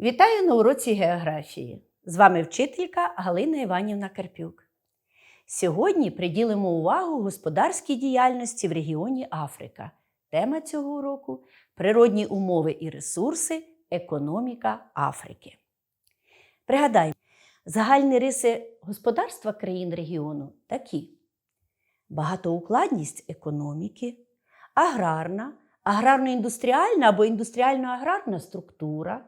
Вітаю на уроці географії. З вами вчителька Галина Іванівна Карпюк. Сьогодні приділимо увагу господарській діяльності в регіоні Африка. Тема цього уроку природні умови і ресурси, економіка Африки. Пригадаємо, загальні риси господарства країн регіону такі: багатоукладність економіки, аграрна, аграрно-індустріальна або індустріально-аграрна структура,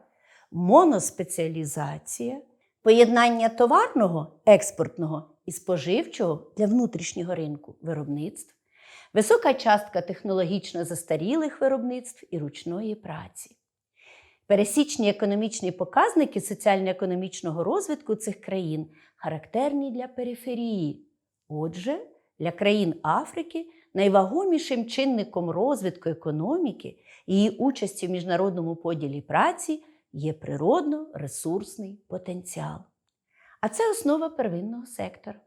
моноспеціалізація, поєднання товарного, експортного і споживчого для внутрішнього ринку виробництв, висока частка технологічно застарілих виробництв і ручної праці. Пересічні економічні показники соціально-економічного розвитку цих країн характерні для периферії. Отже, для країн Африки найвагомішим чинником розвитку економіки і її участі в міжнародному поділі праці є природно-ресурсний потенціал. А це основа первинного сектора.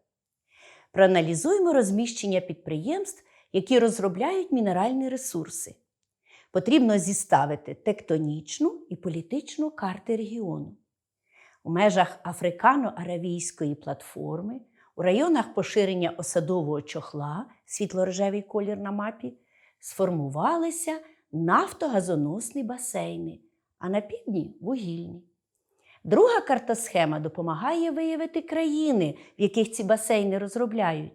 Проаналізуємо розміщення підприємств, які розробляють мінеральні ресурси. Потрібно зіставити тектонічну і політичну карти регіону. У межах Африкано-Аравійської платформи, у районах поширення осадового чохла, світло-рожевий колір на мапі, сформувалися нафтогазоносні басейни, а на півдні вугільні. Друга картосхема допомагає виявити країни, в яких ці басейни розробляють.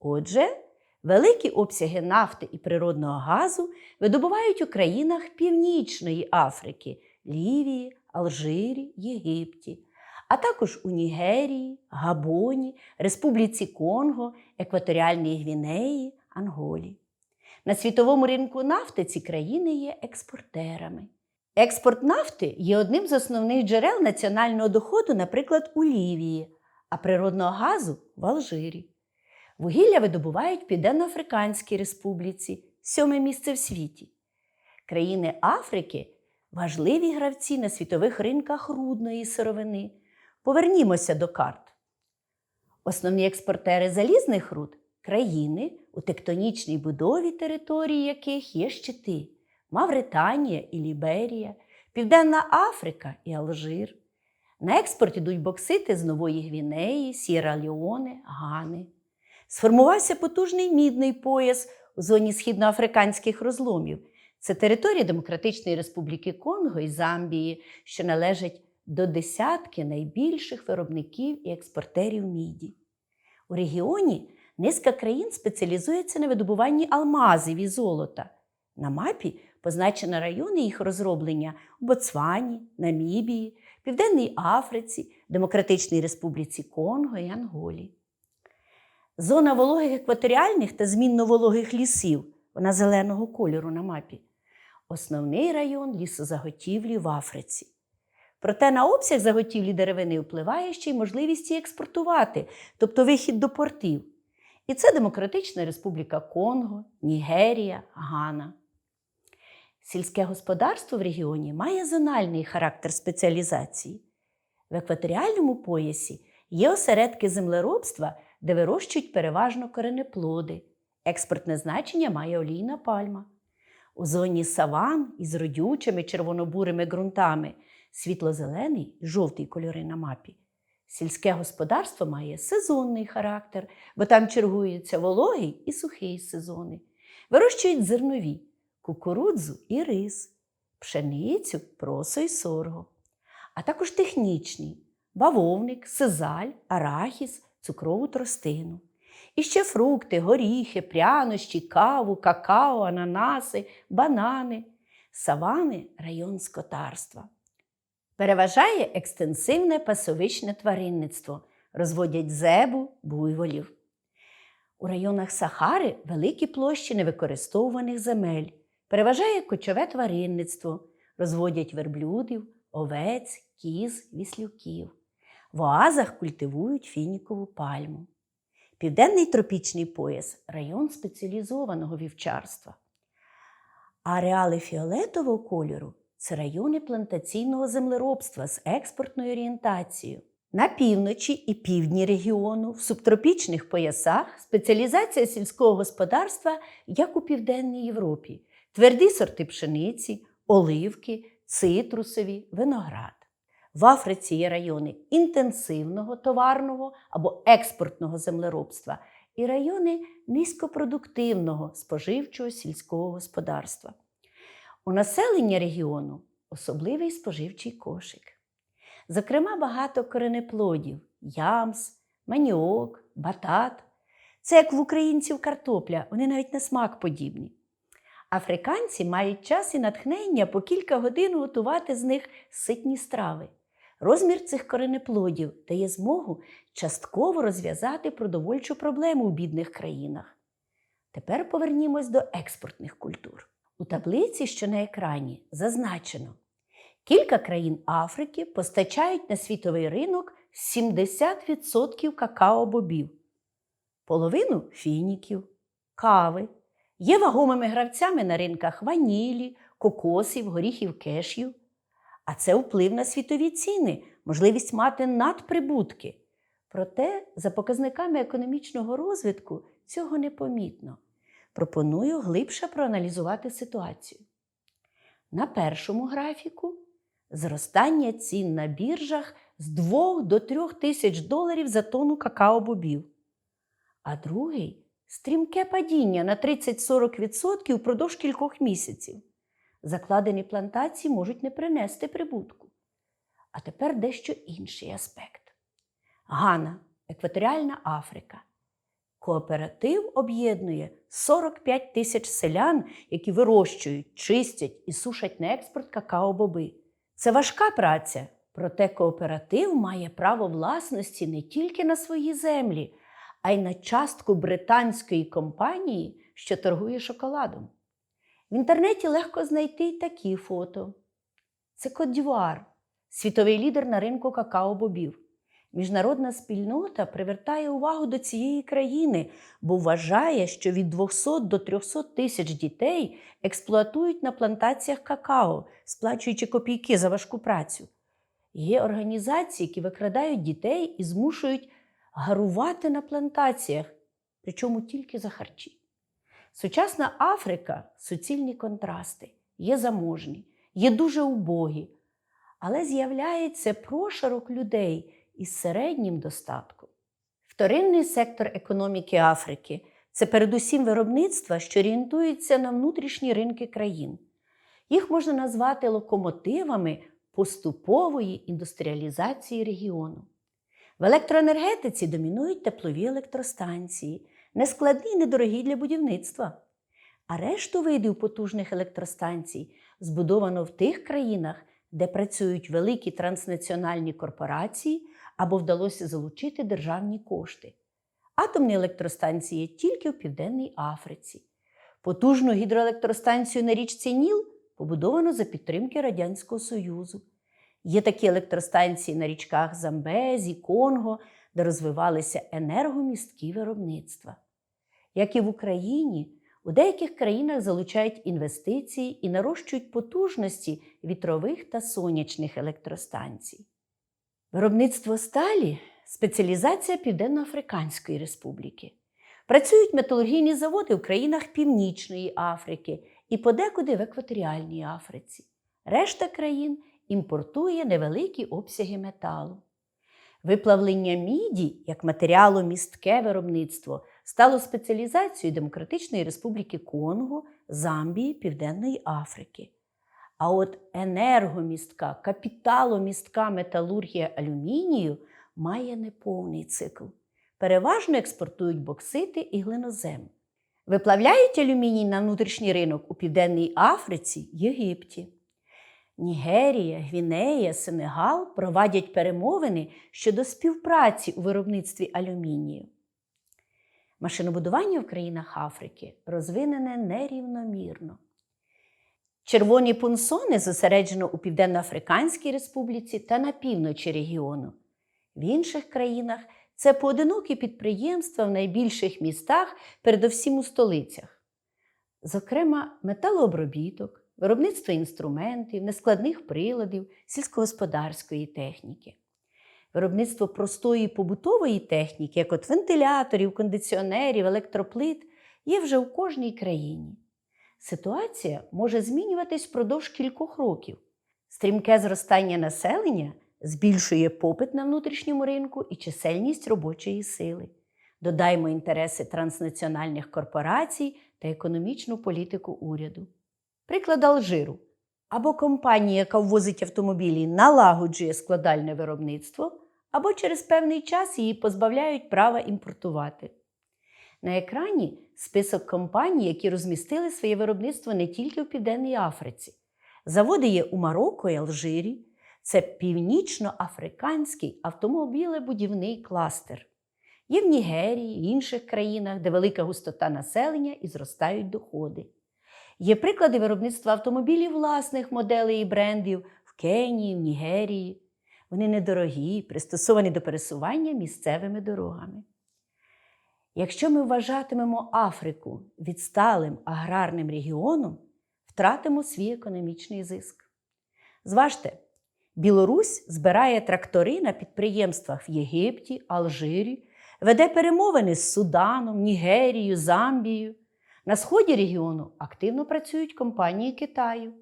Отже, великі обсяги нафти і природного газу видобувають у країнах Північної Африки Лівії, Алжирі, Єгипті, а також у Нігерії, Габоні, Республіці Конго, Екваторіальній Гвінеї, Анголі. На світовому ринку нафти ці країни є експортерами. Експорт нафти є одним з основних джерел національного доходу, наприклад, у Лівії, а природного газу в Алжирі. Вугілля видобувають в Південно-Африканській Республіці, сьоме місце в світі. Країни Африки важливі гравці на світових ринках рудної сировини. Повернімося до карт. Основні експортери залізних руд країни, у тектонічній будові території яких є щити. Мавританія і Ліберія, Південна Африка і Алжир. На експорт ідуть боксити з Нової Гвінеї, Сєра-Леоне, Гани. Сформувався потужний мідний пояс у зоні східноафриканських розломів. Це територія Демократичної Республіки Конго і Замбії, що належать до десятки найбільших виробників і експортерів міді. У регіоні низка країн спеціалізується на видобуванні алмазів і золота. На мапі позначено райони їх розроблення у Ботсвані, Намібії, Південній Африці, Демократичній Республіці Конго і Анголі. Зона вологих екваторіальних та змінно-вологих лісів, вона зеленого кольору на мапі. Основний район лісозаготівлі в Африці. Проте на обсяг заготівлі деревини впливає ще й можливість її експортувати, тобто вихід до портів. І це Демократична Республіка Конго, Нігерія, Гана. Сільське господарство в регіоні має зональний характер спеціалізації. В екваторіальному поясі є осередки землеробства, де вирощують переважно коренеплоди. Експортне значення має олійна пальма. У зоні саван із родючими червонобурими ґрунтами світло-зелений і жовтий кольори на мапі. Сільське господарство має сезонний характер, бо там чергуються вологий і сухий сезони. Вирощують зернові кукурудзу і рис, пшеницю, просо і сорго, а також технічні бавовник, сизаль, арахіс, цукрову тростину. І ще фрукти, горіхи, прянощі, каву, какао, ананаси, банани, савани район скотарства. Переважає екстенсивне пасовичне тваринництво, розводять зебу, буйволів. У районах Сахари великі площі невикористовуваних земель. Переважає кочове тваринництво, розводять верблюдів, овець, кіз, віслюків. В оазах культивують фінікову пальму. Південний тропічний пояс район спеціалізованого вівчарства. Ареали фіолетового кольору це райони плантаційного землеробства з експортною орієнтацією. На півночі і півдні регіону, в субтропічних поясах спеціалізація сільського господарства, як у Південній Європі, тверді сорти пшениці, оливки, цитрусові, виноград. В Африці є райони інтенсивного товарного або експортного землеробства і райони низькопродуктивного споживчого сільського господарства. У населення регіону особливий споживчий кошик. Зокрема, багато коренеплодів ямс, маніок, батат. Це як в українців картопля, вони навіть на смак подібні. Африканці мають час і натхнення по кілька годин готувати з них ситні страви. Розмір цих коренеплодів дає змогу частково розв'язати продовольчу проблему у бідних країнах. Тепер повернімось до експортних культур. У таблиці, що на екрані, зазначено, кілька країн Африки постачають на світовий ринок 70% какао-бобів, половину фініків, кави. Є вагомими гравцями на ринках ванілі, кокосів, горіхів кешів. А це вплив на світові ціни, можливість мати надприбутки. Проте, за показниками економічного розвитку, цього непомітно. Пропоную глибше проаналізувати ситуацію. На першому графіку зростання цін на біржах з 2 до 3 тисяч доларів за тонну какао-бобів. А другий стрімке падіння на 30-40% впродовж кількох місяців. Закладені плантації можуть не принести прибутку. А тепер дещо інший аспект. Гана, екваторіальна Африка. Кооператив об'єднує 45 тисяч селян, які вирощують, чистять і сушать на експорт какао-боби. Це важка праця, проте кооператив має право власності не тільки на свої землі, а й на частку британської компанії, що торгує шоколадом. В інтернеті легко знайти й такі фото. Це Кот-Дівуар, світовий лідер на ринку какао-бобів. Міжнародна спільнота привертає увагу до цієї країни, бо вважає, що від 200 до 300 тисяч дітей експлуатують на плантаціях какао, сплачуючи копійки за важку працю. Є організації, які викрадають дітей і змушують гарувати на плантаціях, причому тільки за харчі. Сучасна Африка суцільні контрасти, є заможні, є дуже убогі, але з'являється прошарок людей із середнім достатком. Вторинний сектор економіки Африки це передусім виробництва, що орієнтуються на внутрішні ринки країн. Їх можна назвати локомотивами поступової індустріалізації регіону. В електроенергетиці домінують теплові електростанції, нескладні й недорогі для будівництва. А решту видів потужних електростанцій збудовано в тих країнах, де працюють великі транснаціональні корпорації або вдалося залучити державні кошти. Атомні електростанції є тільки в Південній Африці. Потужну гідроелектростанцію на річці Ніл побудовано за підтримки Радянського Союзу. Є такі електростанції на річках Замбезі, Конго, де розвивалися енергомісткі виробництва. Як і в Україні, у деяких країнах залучають інвестиції і нарощують потужності вітрових та сонячних електростанцій. Виробництво сталі спеціалізація Південно-Африканської Республіки. Працюють металургійні заводи в країнах Північної Африки і подекуди в екваторіальній Африці. Решта країн імпортує невеликі обсяги металу. Виплавлення міді як матеріалу містке виробництво стало спеціалізацією Демократичної Республіки Конго, Замбії, Південної Африки. А от енергомістка, капіталомістка металургія алюмінію має неповний цикл. Переважно експортують боксити і глинозем. Виплавляють алюміній на внутрішній ринок у Південній Африці, Єгипті. Нігерія, Гвінея, Сенегал провадять перемовини щодо співпраці у виробництві алюмінію. Машинобудування в країнах Африки розвинене нерівномірно. Червоні пунсони зосереджено у Південно-Африканській Республіці та на півночі регіону. В інших країнах це поодинокі підприємства в найбільших містах, передовсім у столицях. Зокрема, металообробіток, виробництво інструментів, нескладних приладів, сільськогосподарської техніки. Виробництво простої побутової техніки, як от вентиляторів, кондиціонерів, електроплит, є вже у кожній країні. Ситуація може змінюватись впродовж кількох років. Стрімке зростання населення збільшує попит на внутрішньому ринку і чисельність робочої сили. Додаймо інтереси транснаціональних корпорацій та економічну політику уряду. Приклад Алжиру. Або компанія, яка ввозить автомобілі, налагоджує складальне виробництво, або через певний час її позбавляють права імпортувати. На екрані список компаній, які розмістили своє виробництво не тільки в Південній Африці. Заводи є у Марокко і Алжирі. Це північноафриканський автомобілебудівний кластер. Є в Нігерії, в інших країнах, де велика густота населення і зростають доходи. Є приклади виробництва автомобілів власних моделей і брендів в Кенії, в Нігерії. Вони недорогі, пристосовані до пересування місцевими дорогами. Якщо ми вважатимемо Африку відсталим аграрним регіоном, втратимо свій економічний зиск. Зважте, Білорусь збирає трактори на підприємствах в Єгипті, Алжирі, веде перемовини з Суданом, Нігерією, Замбією. На сході регіону активно працюють компанії Китаю.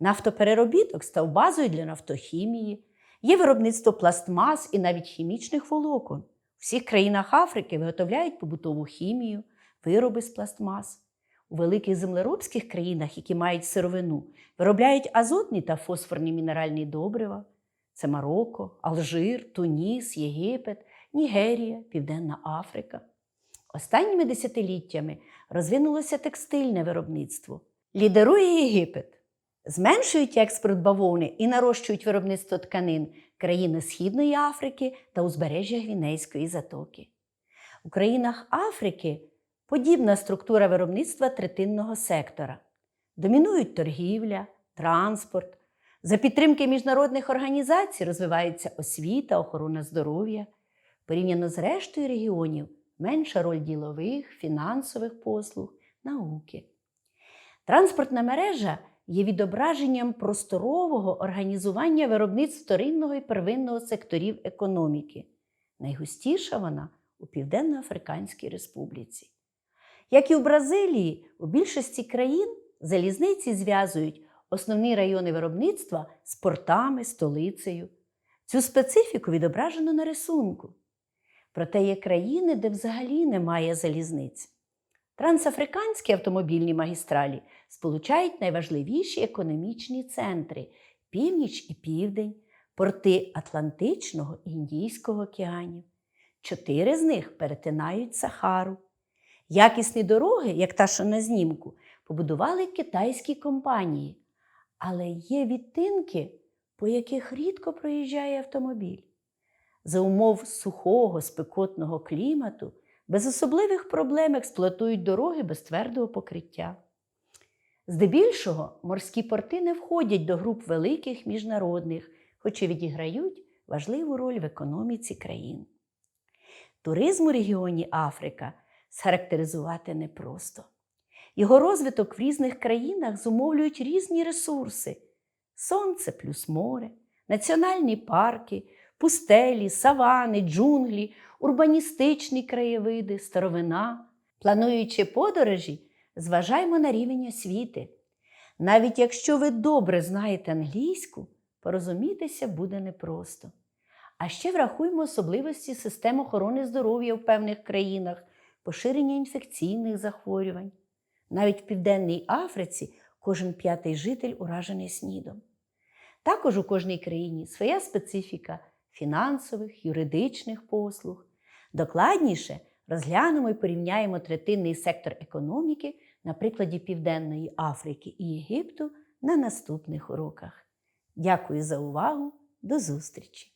Нафтопереробіток став базою для нафтохімії, є виробництво пластмас і навіть хімічних волокон. У всіх країнах Африки виготовляють побутову хімію, вироби з пластмас. У великих землеробських країнах, які мають сировину, виробляють азотні та фосфорні мінеральні добрива. Це Марокко, Алжир, Туніс, Єгипет, Нігерія, Південна Африка. Останніми десятиліттями розвинулося текстильне виробництво. Лідерує Єгипет. Зменшують експорт бавовни і нарощують виробництво тканин країни Східної Африки та узбережжя Гвінейської затоки. У країнах Африки подібна структура виробництва третинного сектора. Домінують торгівля, транспорт. За підтримки міжнародних організацій розвивається освіта, охорона здоров'я. Порівняно з рештою регіонів менша роль ділових, фінансових послуг, науки. Транспортна мережа є відображенням просторового організування виробництв вторинного і первинного секторів економіки. Найгустіша вона у Південно-Африканській Республіці. Як і у Бразилії, у більшості країн залізниці зв'язують основні райони виробництва з портами, столицею. Цю специфіку відображено на рисунку. Проте є країни, де взагалі немає залізниць. Трансафриканські автомобільні магістралі сполучають найважливіші економічні центри північ і південь, порти Атлантичного і Індійського океанів. Чотири з них перетинають Сахару. Якісні дороги, як та, що на знімку, побудували китайські компанії, але є відтинки, по яких рідко проїжджає автомобіль. За умов сухого, спекотного клімату без особливих проблем експлуатують дороги без твердого покриття. Здебільшого морські порти не входять до груп великих міжнародних, хоч і відіграють важливу роль в економіці країн. Туризм у регіоні Африка схарактеризувати непросто. Його розвиток в різних країнах зумовлюють різні ресурси: сонце плюс море, національні парки, пустелі, савани, джунглі, урбаністичні краєвиди, старовина. Плануючи подорожі, зважаймо на рівень освіти. Навіть якщо ви добре знаєте англійську, порозумітися буде непросто. А ще врахуймо особливості систем охорони здоров'я в певних країнах, поширення інфекційних захворювань. Навіть в Південній Африці кожен п'ятий житель уражений снідом. Також у кожній країні своя специфіка фінансових, юридичних послуг. Докладніше розглянемо і порівняємо третинний сектор економіки на прикладі Південної Африки і Єгипту на наступних уроках. Дякую за увагу! До зустрічі!